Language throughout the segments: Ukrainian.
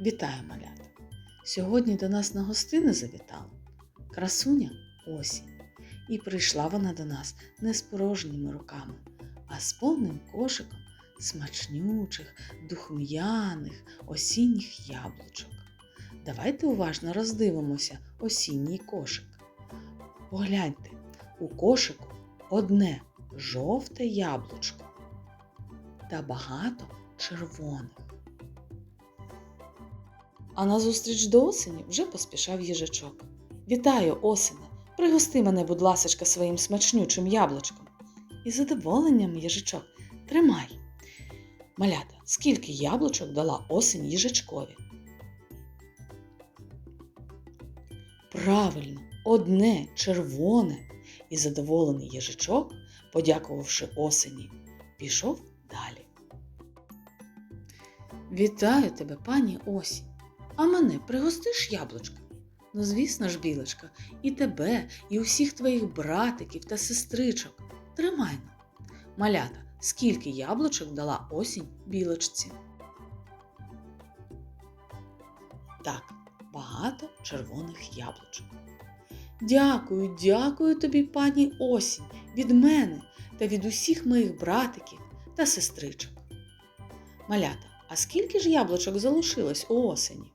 Вітаю, малята! Сьогодні до нас на гостини завітала красуня осінь. І прийшла вона до нас не з порожніми руками, а з повним кошиком смачнючих, духм'яних осінніх яблучок. Давайте уважно роздивимося осінній кошик. Погляньте, у кошику одне жовте яблучко та багато червоних. А назустріч до осені вже поспішав їжачок. Вітаю, осене! Пригости мене, будь ласочка, своїм смачнючим яблучком. І задоволенням їжачок тримай. Малята, скільки яблучок дала осень їжачкові? Правильно, одне червоне. І задоволений їжачок, подякувавши осені, пішов далі. Вітаю тебе, пані осінь. А мене пригостиш яблучка? Ну, звісно ж, білочка, і тебе, і усіх твоїх братиків та сестричок. Тримай на. Малята, скільки яблучок дала осінь білочці? Так, багато червоних яблучок. Дякую, дякую тобі, пані осінь, від мене та від усіх моїх братиків та сестричок. Малята, а скільки ж яблучок залишилось у осені?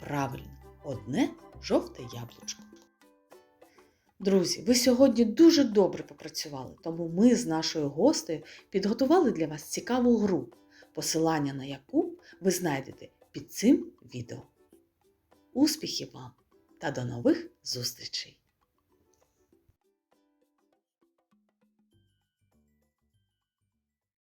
Правильно, одне жовте яблучко. Друзі, ви сьогодні дуже добре попрацювали, тому ми з нашою гостею підготували для вас цікаву гру, посилання на яку ви знайдете під цим відео. Успіхів вам та до нових зустрічей!